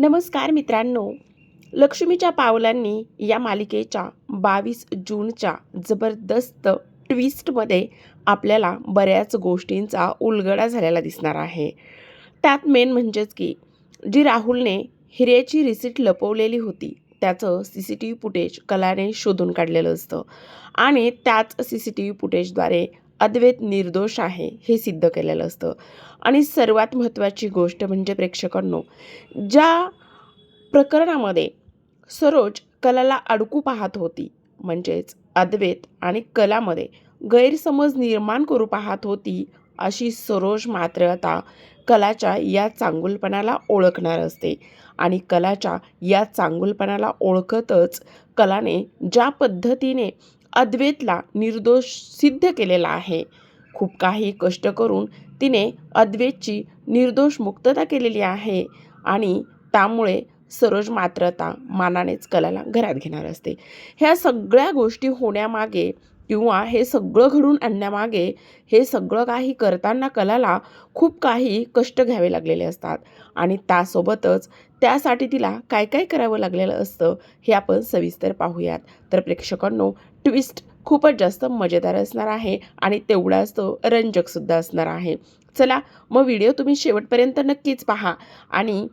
नमस्कार मित्रांनो. लक्ष्मीच्या पावलांनी या मालिकेच्या बावीस जूनच्या जबरदस्त ट्विस्टमध्ये आपल्याला बऱ्याच गोष्टींचा उलगडा झालेला दिसणार आहे. त्यात मेन म्हणजेच की जी राहुलने हिरेची रिसिट लपवलेली होती त्याचं C C T V footage कलाने शोधून काढलेलं असतं. आणि त्याच सी सी टी व्ही फुटेजद्वारे अद्वैत निर्दोष आहे हे सिद्ध केलेलं असतं. आणि सर्वात महत्त्वाची गोष्ट म्हणजे प्रेक्षकांनो ज्या प्रकरणामध्ये सरोज कलाला अडकू पाहत होती म्हणजेच अद्वैत आणि कलामध्ये गैरसमज निर्माण करू पाहत होती अशी सरोज मात्र आता कलाच्या या चांगुलपणाला ओळखणार असते. आणि कलाच्या या चांगुलपणाला ओळखतच कलाने ज्या पद्धतीने अद्वैतला निर्दोष सिद्ध केलेला आहे. खूप काही कष्ट करून तिने अद्वैतची निर्दोष मुक्तता केलेली आहे आणि त्यामुळे सरोज मात्र आता मानानेच कलाला घरात घेणार असते. ह्या सगळ्या गोष्टी होण्यामागे किंवा हे सगळं घडून आणण्यामागे हे सगळं काही करताना कलाला खूप काही कष्ट घ्यावे लागलेले असतात आणि त्यासोबतच त्यासाठी तिला काय काय करावं लागलेलं असतं हे आपण सविस्तर पाहूयात. तर प्रेक्षकांनो ट्विस्ट खूपच जास्त मजेदार असणार आहे आणि तेवढाच तो रंजकसुद्धा असणार आहे. चला मग व्हिडिओ तुम्ही शेवटपर्यंत नक्कीच पहा आणि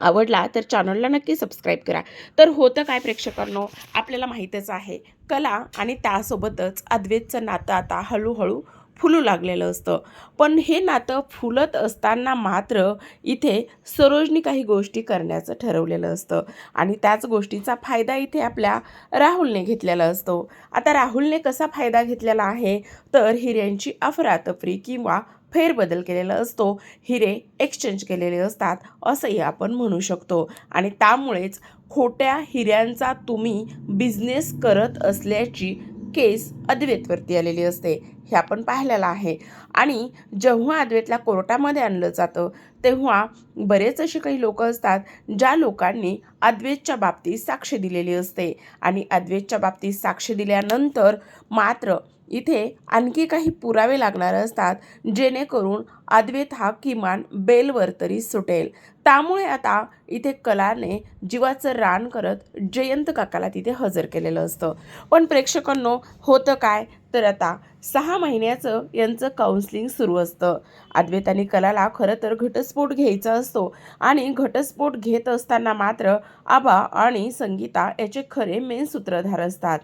आवडला तर चॅनलला नक्की सबस्क्राईब करा. तर होतं काय प्रेक्षकांनो आपल्याला माहीतच आहे कला आणि त्यासोबतच अद्वैतचं नातं आता हळूहळू फुलू लागलेलं असतं. पण हे नातं फुलत असताना मात्र इथे सरोजनी काही गोष्टी करण्याचं ठरवलेलं असतं. आणि त्याच गोष्टीचा फायदा इथे आपल्या राहुलने घेतलेला असतो. आता राहुलने कसा फायदा घेतलेला आहे? तर हिऱ्यांची अफरातफरी किंवा फेरबदल केलेला असतो. हिरे एक्सचेंज केलेले असतात असंही आपण म्हणू शकतो. आणि त्यामुळेच खोट्या हिऱ्यांचा तुम्ही बिझनेस करत असल्याची केस अद्वैतवरती आलेली असते. हे आपण पाहिलेलं आहे. आणि जेव्हा अद्वैतला कोर्टामध्ये आणलं जातं तेव्हा बरेच असे काही लोक असतात ज्या लोकांनी अद्वैतच्या बाबतीत साक्ष दिलेली असते. आणि अद्वैतच्या बाबतीत साक्ष दिल्यानंतर मात्र इथे आणखी काही पुरावे लागणार असतात जेणेकरून अद्वैत हा किमान बेलवर तरी सुटेल. त्यामुळे आता इथे कलाने जीवाचं रान करत जयंत काकाला तिथे हजर केलेलं असतं. पण प्रेक्षकांनो होतं काय? तर आता सहा महिन्याचं यांचं काउन्सिलिंग सुरू असतं. अद्वैतानी कलाला खरं तर घटस्फोट घ्यायचा असतो आणि घटस्फोट घेत असताना मात्र आबा आणि संगीता याचे खरे मेन सूत्रधार असतात.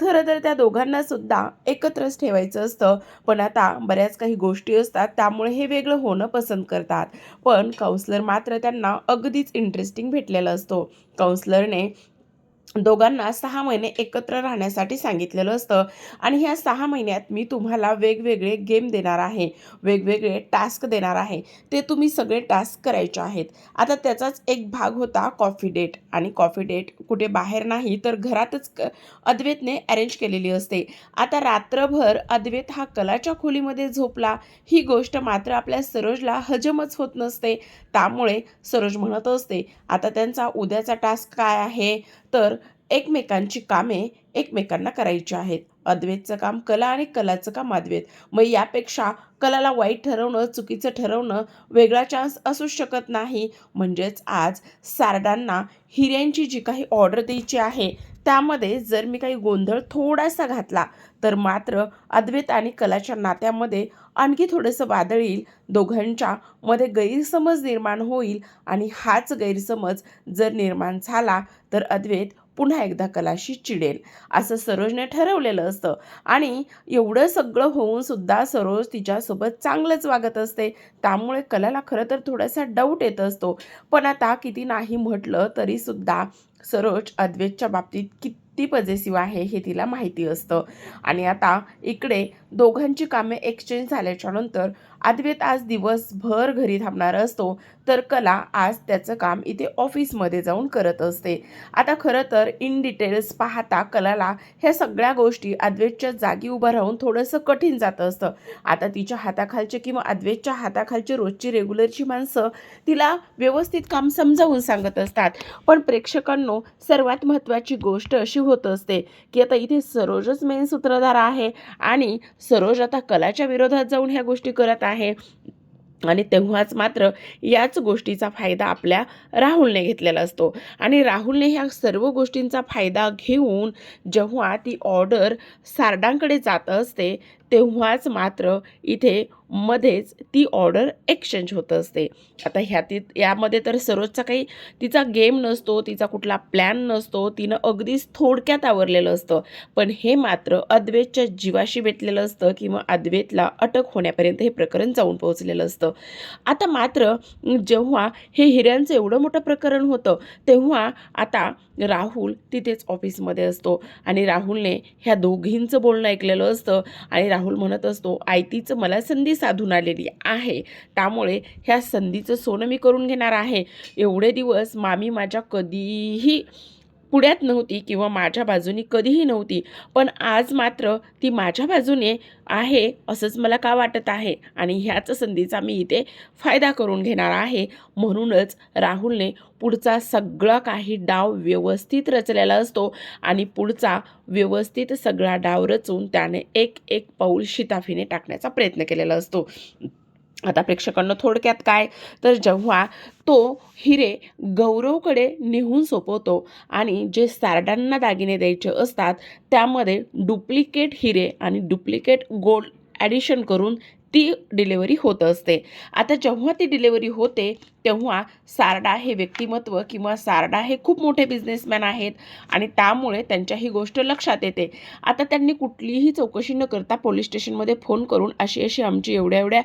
खरं तर त्या दोघांना सुद्धा एकत्रच ठेवायचं असतं. पण आता बऱ्याच काही गोष्टी असतात त्यामुळे हे वेगळं होणं पसंत करतात. पण काउन्सलर मात्र त्यांना अगदीच इंटरेस्टिंग भेटलेला असतो. काउन्सलरने दोघांना सहा महिने एकत्र राहण्यासाठी सांगितलेलं असतं. आणि ह्या सहा महिन्यात मी तुम्हाला वेगवेगळे गेम देणार आहे. वेगवेगळे टास्क देणार आहे. ते तुम्ही सगळे टास्क करायचे आहेत. आता त्याचाच एक भाग होता कॉफी डेट आणि कॉफी डेट कुठे बाहेर नाही तर घरातच क अद्वैतने अरेंज केलेली असते. आता रात्रभर अद्वैत हा कलाच्या खोलीमध्ये झोपला. ही गोष्ट मात्र आपल्या सरोजला हजमच होत नसते. त्यामुळे सरोज म्हणत असते आता त्यांचा उद्याचा टास्क काय आहे? तर एकमेकांची कामे एकमेकांना करायची आहेत. अद्वैतचं काम कला आणि कलाचं काम अद्वैत. मग यापेक्षा कलाला वाईट ठरवणं चुकीचं ठरवणं वेगळा चान्स असूच शकत नाही. म्हणजेच आज सारडांना हिऱ्यांची जी काही ऑर्डर द्यायची आहे त्यामध्ये जर मी काही गोंधळ थोडासा घातला तर मात्र अद्वैत आणि कलाच्या नात्यामध्ये आणखी थोडंसं वादळ येईल. दोघांच्या मध्ये गैरसमज निर्माण होईल आणि हाच गैरसमज जर निर्माण झाला तर अद्वैत पुन्हा एकदा कलाशी चिडेल. असं सरोजने ठरवलेलं असतं. आणि एवढं सगळं होऊन सुद्धा सरोज तिच्यासोबत चांगलंच वागत असते. त्यामुळे कलाला खरं तर थोडासा डाऊट येत असतो. पण आता किती नाही म्हटलं तरीसुद्धा सरोज अद्वैतच्या बाबतीत कित पजेसिव्ह आहे हे तिला माहिती असतं. आणि आता इकडे दोघांची कामे एक्सचेंज झाल्याच्यानंतर अद्वैत आज दिवसभर घरी थांबणार असतो. तर कला आज त्याचं काम इथे ऑफिसमध्ये जाऊन करत असते. आता खरं तर इन डिटेल्स पाहता कलाला ह्या सगळ्या गोष्टी अद्वैतच्या जागी उभं राहून थोडंसं कठीण जात असतं. आता तिच्या हाताखालचे किंवा अद्वैतच्या हाताखालचे रोजची रेग्युलरची माणसं तिला व्यवस्थित काम समजावून सांगत असतात. पण प्रेक्षकांनो सर्वात महत्त्वाची गोष्ट अशी होत असते. की आता इथे सरोजच मेन सूत्रधार आहे आणि सरोज आता कलाच्या विरोधात जाऊन ह्या गोष्टी करत आहे. आणि तेव्हाच मात्र याच गोष्टीचा फायदा आपल्या राहुलने घेतलेला असतो. आणि राहुलने ह्या सर्व गोष्टींचा फायदा घेऊन जेव्हा ती ऑर्डर सारडांकडे जात असते तेव्हाच मात्र इथे मध्येच ती ऑर्डर एक्सचेंज होत असते. आता ह्या ती यामध्ये तर सरोजचा काही तिचा गेम नसतो तिचा कुठला प्लॅन नसतो तिनं अगदीच थोडक्यात आवरलेलं असतं. पण हे मात्र अद्वैतच्या जीवाशी भेटलेलं असतं किंवा अद्वैतला अटक होण्यापर्यंत हे प्रकरण जाऊन पोहोचलेलं असतं. आता मात्र जेव्हा हे हिऱ्यांचं एवढं मोठं प्रकरण होतं तेव्हा आता राहुल तिथेच ऑफिसमध्ये असतो. आणि राहुलने ह्या दोघींचं बोलणं ऐकलेलं असतं. आणि राहुल राहुल म्हणत असतो आयतीचं मला संधी साधून आलेली आहे. त्यामुळे ह्या संधीचं सोनं मी करून घेणार आहे. एवढे दिवस मामी माझ्या कधीही पुण्यात नव्हती किंवा माझ्या बाजूनी कधीही नव्हती. पण आज मात्र ती माझ्या बाजूने आहे असंच मला का वाटत आहे? आणि ह्याच संधीचा मी इथे फायदा करून घेणार आहे. म्हणूनच राहुलने पुढचा सगळा काही डाव व्यवस्थित रचलेला असतो आणि पुढचा व्यवस्थित सगळा डाव रचून त्याने एक एक पाऊल शिताफीने टाकण्याचा प्रयत्न केलेला असतो. आता प्रेक्षकांना थोडक्यात काय? तर जेव्हा तो हिरे गौरवकडे नेहून सोपवतो आणि जे सारडांना दागिने द्यायचे असतात त्यामध्ये डुप्लिकेट हिरे आणि डुप्लिकेट गोल्ड ॲडिशन करून ती डिलेवरी होत असते. आता जेव्हा ती डिलेवरी होते तेव्हा सारडा हे व्यक्तिमत्व किंवा सारडा हे खूप मोठे बिझनेसमॅन आहेत आणि त्यामुळे त्यांच्या ही गोष्ट लक्षात येते. आता त्यांनी कुठलीही चौकशी न करता पोलीस स्टेशनमध्ये फोन करून अशी अशी आमची एवढ्या एवढ्या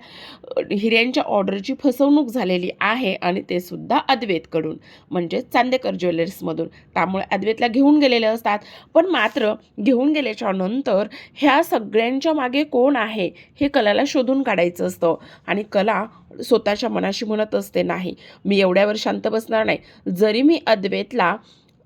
हिऱ्यांच्या ऑर्डरची फसवणूक झालेली आहे आणि ते सुद्धा अद्वैतकडून म्हणजे चांदेकर ज्वेलर्समधून त्यामुळे अद्वैतला घेऊन गेलेले असतात. पण मात्र घेऊन गेल्याच्यानंतर ह्या सगळ्यांच्या मागे कोण आहे हे कलाला शोधून काढायचं असतं. आणि कला स्वतःच्या मनाशी म्हणत असते नाही. मी एवढ्यावर शांत बसणार नाही. जरी मी अद्वैतला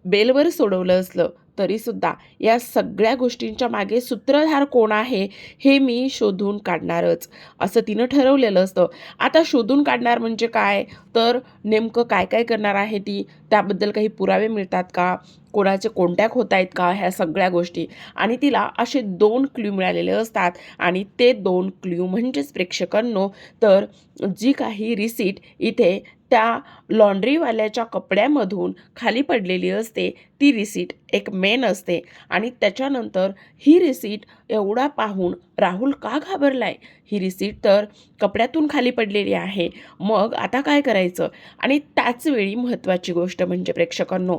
बेलवर सोडवलं असलं तरीसुद्धा या सगळ्या गोष्टींच्या मागे सूत्रधार कोण आहे हे मी शोधून काढणारच. असं तिनं ठरवलेलं असतं. आता शोधून काढणार म्हणजे काय? तर नेमकं काय काय करणार आहे ती? त्याबद्दल काही पुरावे मिळतात का? कोणाचे कॉन्टॅक्ट होत आहेत का ह्या सगळ्या गोष्टी. आणि तिला असे दोन क्ल्यू मिळालेले असतात. आणि ते दोन क्ल्यू म्हणजेच प्रेक्षकांनो तर जी काही रिसीट इथे त्या लॉन्ड्रीवाल्याच्या कपड्यामधून खाली पडलेली असते ती रिसीट एक मेन असते. आणि त्याच्यानंतर ही रिसीट एवढा पाहून राहुल का घाबरलाय? ही रिसीट तर कपड्यातून खाली पडलेली आहे. मग आता काय करायचं? आणि त्याचवेळी महत्त्वाची गोष्ट म्हणजे प्रेक्षकांनो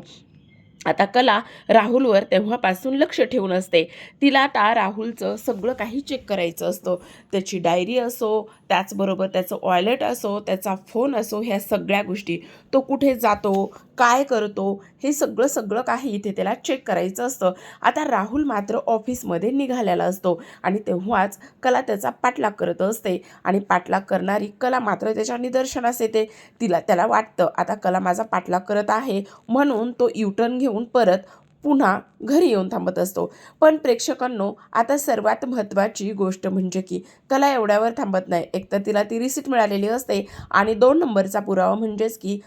आता कला राहुलवर तेव्हापासून लक्ष ठेवून असते. तिला आता राहुलचं सगळं काही चेक करायचं असतं. त्याची डायरी असो त्याचबरोबर त्याचं वॉयलेट असो त्याचा फोन असो ह्या सगळ्या गोष्टी. तो कुठे जातो काय करतो हे सगळं सगळं काही इथे त्याला चेक करायचं असतं. आता राहुल मात्र ऑफिसमध्ये निघालेला असतो आणि तेव्हाच कला त्याचा पाठलाग करत असते. आणि पाठलाग करणारी कला मात्र त्याच्या निदर्शनास येते. तिला त्याला वाटतं आता कला माझा पाठलाग करत आहे. म्हणून तो युटर्न घेऊन परत पुन्हा घरी येऊन थांबत असतो. पण प्रेक्षकांनो आता सर्वात महत्त्वाची गोष्ट म्हणजे की कला एवढ्यावर थांबत नाही. एकतर तिला ती रिसिट मिळालेली असते आणि दोन नंबरचा पुरावा म्हणजेच की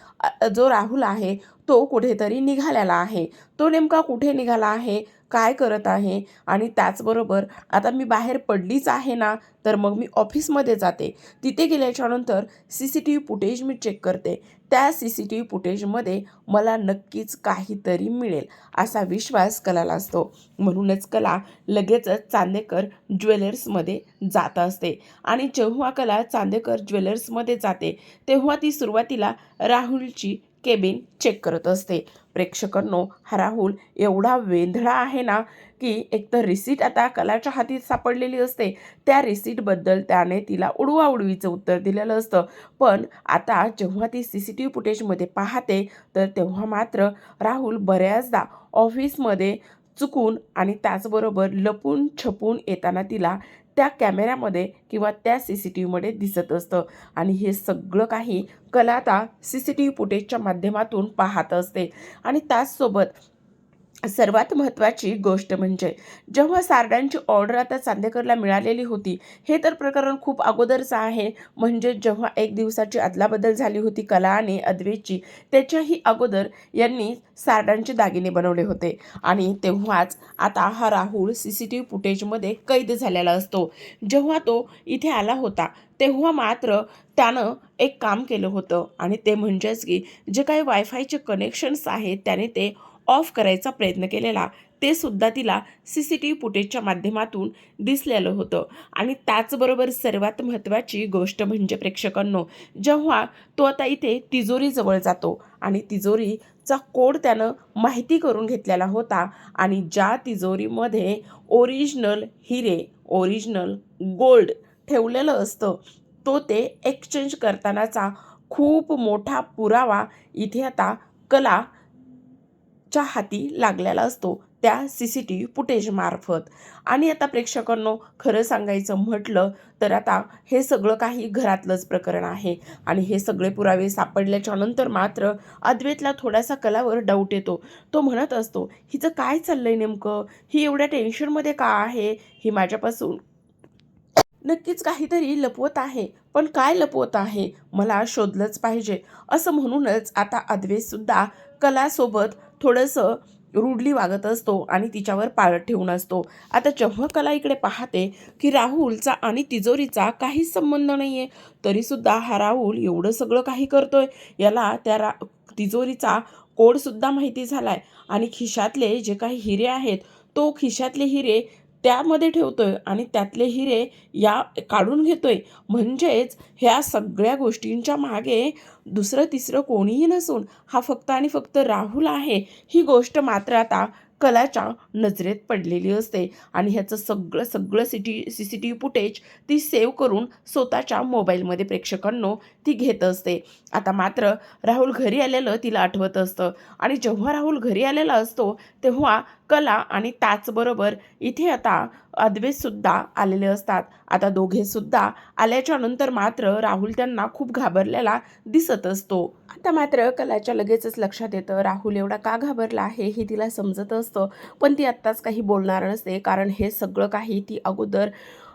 जो राहुल आहे तो कुठेतरी निघालेला आहे. तो नेमका कुठे निघाला आहे? काय करत आहे? आणि त्याचबरोबर आता मी बाहेर पडलीच आहे ना तर मग मी ऑफिसमध्ये जाते. तिथे गेल्याच्यानंतर C C T V footage मी चेक करते. त्या सी सी टी व्ही फुटेजमध्ये मला नक्कीच काहीतरी मिळेल असा विश्वास कलाला असतो. म्हणूनच कला लगेचच चांदेकर ज्वेलर्समध्ये जात असते. आणि जेव्हा कला चांदेकर ज्वेलर्समध्ये जाते तेव्हा ती सुरुवातीला राहुलची केबिन चेक करत असते. प्रेक्षकांनो हा राहुल एवढा वेंधळा आहे ना की एकतर रिसीट आता कलाच्या हाती सापडलेली असते. त्या रिसीटबद्दल त्याने तिला उडवाउडवीचं उत्तर दिलेलं असतं. पण आता जेव्हा ती सी सी टी व्ही फुटेजमध्ये पाहते तर तेव्हा मात्र राहुल बऱ्याचदा ऑफिसमध्ये चुकून आणि त्याचबरोबर लपून छपून येताना तिला त्या कॅमेऱ्यामध्ये किंवा त्या सी सी टी व्हीमध्ये दिसत असतं. आणि हे सगळं काही कला आता सी सी टी व्ही फुटेजच्या माध्यमातून पाहत असते. आणि त्याचसोबत सर्वात महत्त्वाची गोष्ट म्हणजे जेव्हा सारड्यांची ऑर्डर आता चांदेकरला मिळालेली होती हे तर प्रकरण खूप अगोदरचं आहे. म्हणजे जेव्हा एक दिवसाची अदलाबदल झाली होती कला आणि अद्वेची त्याच्याही अगोदर यांनी सारडांचे दागिने बनवले होते. आणि तेव्हाच आता हा Rahul C C T V फुटेजमध्ये कैद झालेला असतो. जेव्हा तो इथे आला होता तेव्हा मात्र त्यानं एक काम केलं होतं. आणि ते म्हणजेच की जे काही वायफायचे कनेक्शन्स आहेत त्याने ते ऑफ करायचा प्रयत्न केलेला ते सुद्धा तिला सी सी टी व्ही फुटेजच्या माध्यमातून दिसलेलं होतं. आणि त्याचबरोबर सर्वात महत्त्वाची गोष्ट म्हणजे प्रेक्षकांनो जेव्हा तो आता इथे तिजोरीजवळ जातो आणि तिजोरीचा कोड त्यानं माहिती करून घेतलेला होता आणि ज्या तिजोरीमध्ये ओरिजिनल हिरे ओरिजिनल गोल्ड ठेवलेलं असतं तो ते एक्सचेंज करतानाचा खूप मोठा पुरावा इथे आता कला च्या हाती लागलेला असतो त्या सी सी टी व्ही फुटेजमार्फत आणि आता प्रेक्षकांनो खरं सांगायचं म्हटलं तर आता हे सगळं काही घरातलंच प्रकरण आहे. आणि हे सगळे पुरावे सापडल्याच्या नंतर मात्र अद्वैतला थोडासा कलावर डाऊट येतो. तो म्हणत असतो हिचं काय चाललंय नेमकं? ही एवढ्या टेन्शनमध्ये का आहे? ही माझ्यापासून नक्कीच काहीतरी लपवत आहे. पण काय लपवत आहे? मला शोधलंच पाहिजे. असं म्हणूनच आता अद्वैतसुद्धा कलासोबत थोडंसं रुडली वागत असतो आणि तिच्यावर पाळत ठेवून असतो. आता जेव्हा इकडे पाहते की राहुलचा आणि तिजोरीचा काहीच संबंध नाही आहे तरीसुद्धा हा राहुल एवढं सगळं काही करतोय याला त्या रा तिजोरीचा कोडसुद्धा माहिती झाला आहे आणि खिशातले जे काही हिरे आहेत तो खिशातले हिरे त्यामध्ये ठेवतोय आणि त्यातले हिरे या काढून घेतोय. म्हणजेच ह्या सगळ्या गोष्टींच्या मागे दुसरं तिसरं कोणीही नसून हा फक्त आणि फक्त राहुल आहे. ही गोष्ट मात्र आता कलाच्या नजरेत पडलेली असते आणि ह्याचं सगळं सगळं city C C T V footage ती सेव्ह करून स्वतःच्या मोबाईलमध्ये प्रेक्षकांनो ती घेत असते. आता मात्र राहुल घरी आलेलं तिला आठवत असतं आणि जेव्हा राहुल घरी आलेला असतो तेव्हा कला आणि त्याचबरोबर इथे आता अद्वेसुद्धा आलेले असतात. आता दोघेसुद्धा आल्याच्यानंतर मात्र राहुल त्यांना खूप घाबरलेला दिसत असतो. आता मात्र कलाच्या लगेचच लक्षात येतं राहुल एवढा का घाबरला आहे हे तिला समजत असतं. पण ती आत्ताच काही बोलणार नसते कारण हे सगळं काही ती अगोदर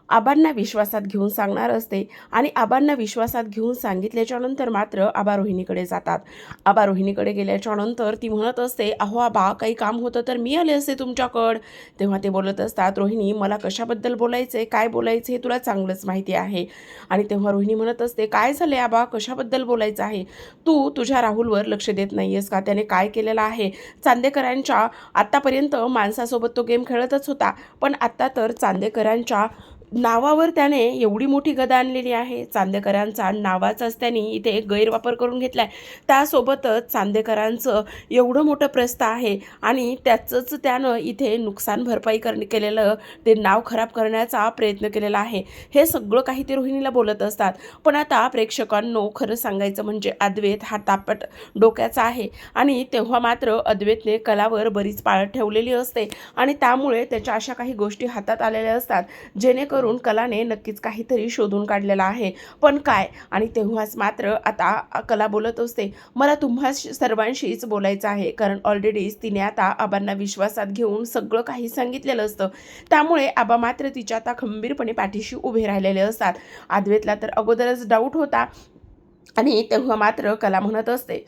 आबांना विश्वासात घेऊन सांगणार असते आणि आबांना विश्वासात घेऊन सांगितल्याच्या नंतर मात्र आबा रोहिणीकडे जातात. आबा रोहिणीकडे गेल्याच्यानंतर ती म्हणत असते अहो आबा काही काम होतं तर मी आले असते तुमच्याकडं. तेव्हा ते बोलत असतात रोहिणी मला कशाबद्दल बोलायचं आहे काय बोलायचं हे तुला चांगलंच माहिती आहे. आणि तेव्हा रोहिणी म्हणत असते काय झाले आबा? कशाबद्दल बोलायचं आहे? तू तुझ्या राहुलवर लक्ष देत नाही आहेस का? त्याने काय केलेलं आहे? चांदेकरांच्या आत्तापर्यंत माणसासोबत तो गेम खेळतच होता पण आत्ता तर चांदेकरांच्या नावावर त्याने एवढी मोठी गदा आणलेली आहे. चांदेकरांचा नावाचाच त्यांनी इथे गैरवापर करून घेतला आहे त्यासोबतच चांदेकरांचं एवढं मोठं प्रस्थ आहे आणि त्याचंच त्यानं इथे नुकसान भरपाई कर केलेलं ते नाव खराब करण्याचा प्रयत्न केलेला आहे. हे सगळं काही ते रोहिणीला बोलत असतात. पण आता प्रेक्षकांनो खरं सांगायचं म्हणजे अद्वैत हा तापट डोक्याचा आहे आणि तेव्हा मात्र अद्वैतने कलावर बरीच पाळत ठेवलेली असते आणि त्यामुळे त्याच्या अशा काही गोष्टी हातात आलेल्या असतात. जेणेकरून करून कलाने नक्कीच काहीतरी शोधून काढलेलं आहे. पण काय? आणि तेव्हाच मात्र आता कला बोलत असते. मला तुम्हा सर्वांशीच बोलायचं आहे. कारण ऑलरेडीच तिने आता आबांना विश्वासात घेऊन सगळं काही सांगितलेलं असतं. त्यामुळे आबा मात्र तिच्या आता खंबीरपणे पाठीशी उभे राहिलेले असतात. आद्वेतला तर अगोदरच डाऊट होता. आणि तेव्हा मात्र कला म्हणत असते.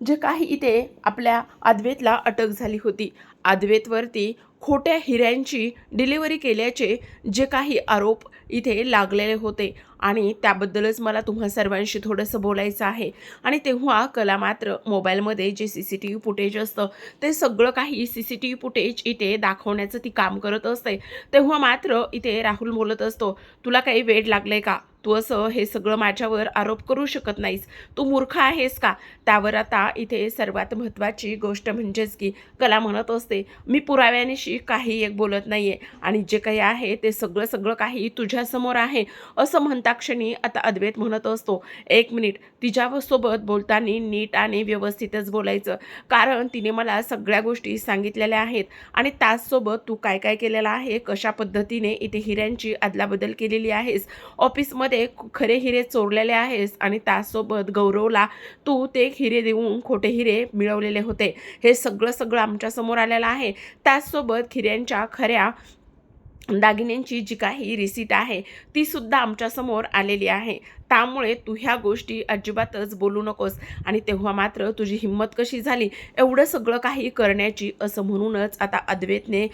जे काही इथे आपल्या अद्वेतला अटक झाली होती. अद्वैतवरती खोट्या हिऱ्यांची डिलिव्हरी केल्याचे जे काही आरोप इथे लागलेले होते. आणि त्याबद्दलच मला तुम्हा सर्वांशी थोडंसं बोलायचं आहे. आणि तेव्हा कला मात्र मोबाईलमध्ये जे C C T V footage असतं ते सगळं काही C C T V footage इथे दाखवण्याचं ती काम करत असते. तेव्हा मात्र इथे राहुल बोलत असतो तुला काही वेळ लागलं आहे का? तू असं हे सगळं माझ्यावर आरोप करू शकत नाहीस. तू मूर्ख आहेस का? त्यावर आता इथे सर्वात महत्त्वाची गोष्ट म्हणजेच की कला म्हणत असते मी पुराव्यानिशी काही एक बोलत नाही आहे आणि जे काही आहे ते सगळं सगळं काही तुझ्यासमोर आहे असं म्हणता क्षणी आता अद्वैत म्हणत असतो. एक मिनिट. तिच्यासोबत बोलताना नीट आणि व्यवस्थितच बोलायचं. कारण तिने मला सगळ्या गोष्टी सांगितलेल्या आहेत. आणि त्याचसोबत तू काय काय केलेलं आहे? कशा पद्धतीने इथे हिऱ्यांची अदलाबदल केलेली आहेस? ऑफिसमध्ये खरे हिरे चोरलेले आहेस? आणि त्यासोबत गौरवला तू ते हिरे देऊन खोटे हिरे मिळवलेले होते. हे सगळं सगळं आमच्यासमोर आलेलं आहे. त्याचसोबत खिऱ्यांच्या खऱ्या दागिन्यांची जी काही रिसीट आहे ती सुद्धा आमच्यासमोर आलेली आहे. त्यामुळे तू ह्या गोष्टी अजिबातच बोलू नकोस आणि तेव्हा मात्र तुझी हिंमत कशी झाली? एवढं सगळं काही करण्याची असं म्हणूनच आता अद्वैतने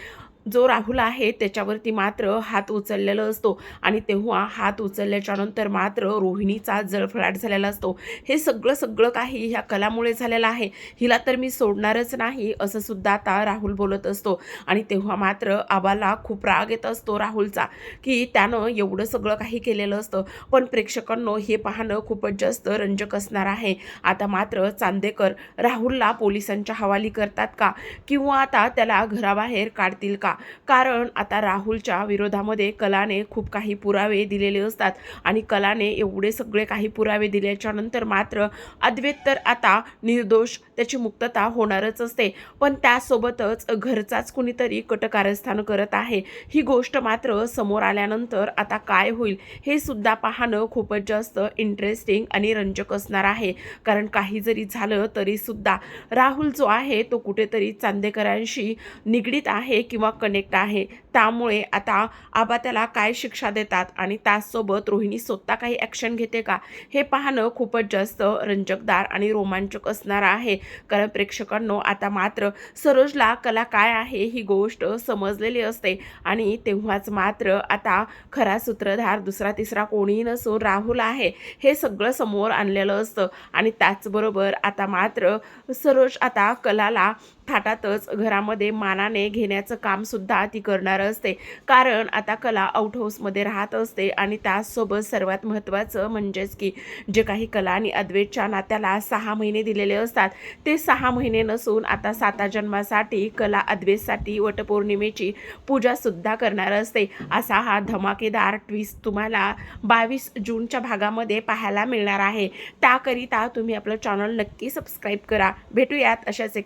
जो राहुल आहे त्याच्यावरती मात्र हात उचललेला असतो आणि तेव्हा हात उचलल्याच्या नंतर मात्र रोहिणीचा जळफळाट झालेला असतो. हे सगळं सगळं काही ह्या कलामुळे झालेलं आहे. हिला तर मी सोडणारच नाही असं सुद्धा आता राहुल बोलत असतो. आणि तेव्हा मात्र आबाला खूप राग येत असतो राहुलचा की त्यानं एवढं सगळं काही केलेलं असतं. पण प्रेक्षकांनो हे पाहणं खूपच जास्त रंजक असणार आहे. आता मात्र चांदेकर राहुलला पोलिसांच्या हवाली करतात का? किंवा आता त्याला घराबाहेर काढतील का? कारण आता राहुलच्या विरोधामध्ये कलाने खूप काही पुरावे दिलेले असतात आणि कलाने एवढे सगळे काही पुरावे दिल्याच्यानंतर मात्र अद्वैत तर आता निर्दोष त्याची मुक्तता होणारच असते. पण त्यासोबतच घरचाच कुणीतरी कटकारस्थान करत आहे. ही गोष्ट मात्र समोर आल्यानंतर आता काय होईल हे सुद्धा पाहणं खूपच जास्त इंटरेस्टिंग आणि रंजक असणार आहे. कारण काही जरी झालं तरी सुद्धा राहुल जो आहे तो कुठेतरी चांदेकरांशी निगडीत आहे किंवा कनेक्ट आहे. त्यामुळे आता आबा त्याला काय शिक्षा देतात आणि त्याचसोबत रोहिणी स्वतः काही ॲक्शन घेते का? हे पाहणं खूपच जास्त रंजकदार आणि रोमांचक असणार आहे. कारण प्रेक्षकांनो आता मात्र सरोजला कला काय आहे ही गोष्ट समजलेली असते. आणि तेव्हाच मात्र आता खरा सूत्रधार दुसरा तिसरा कोणीही नसून राहुल आहे हे सगळं समोर आणलेलं असतं. आणि त्याचबरोबर आता मात्र सरोज आता कलाला थाटातच घरामध्ये मानाने घेण्याचं कामसुद्धा ती करणार असते. कारण आता कला आउट हाऊसमध्ये राहत असते आणि त्याचसोबत सर्वात महत्त्वाचं म्हणजेच की जे काही कला आणि अद्वैतच्या नात्याला सहा महिने दिलेले असतात ते सहा महिने नसून आता साता जन्मासाठी कला अद्वेसाठी वटपौर्णिमेची पूजासुद्धा करणार असते. असा हा धमाकेदार ट्विस्ट तुम्हाला बावीस जूनच्या भागामध्ये पाहायला मिळणार आहे. त्याकरिता तुम्ही आपलं चॅनल नक्की सबस्क्राईब करा. भेटूयात अशाच एक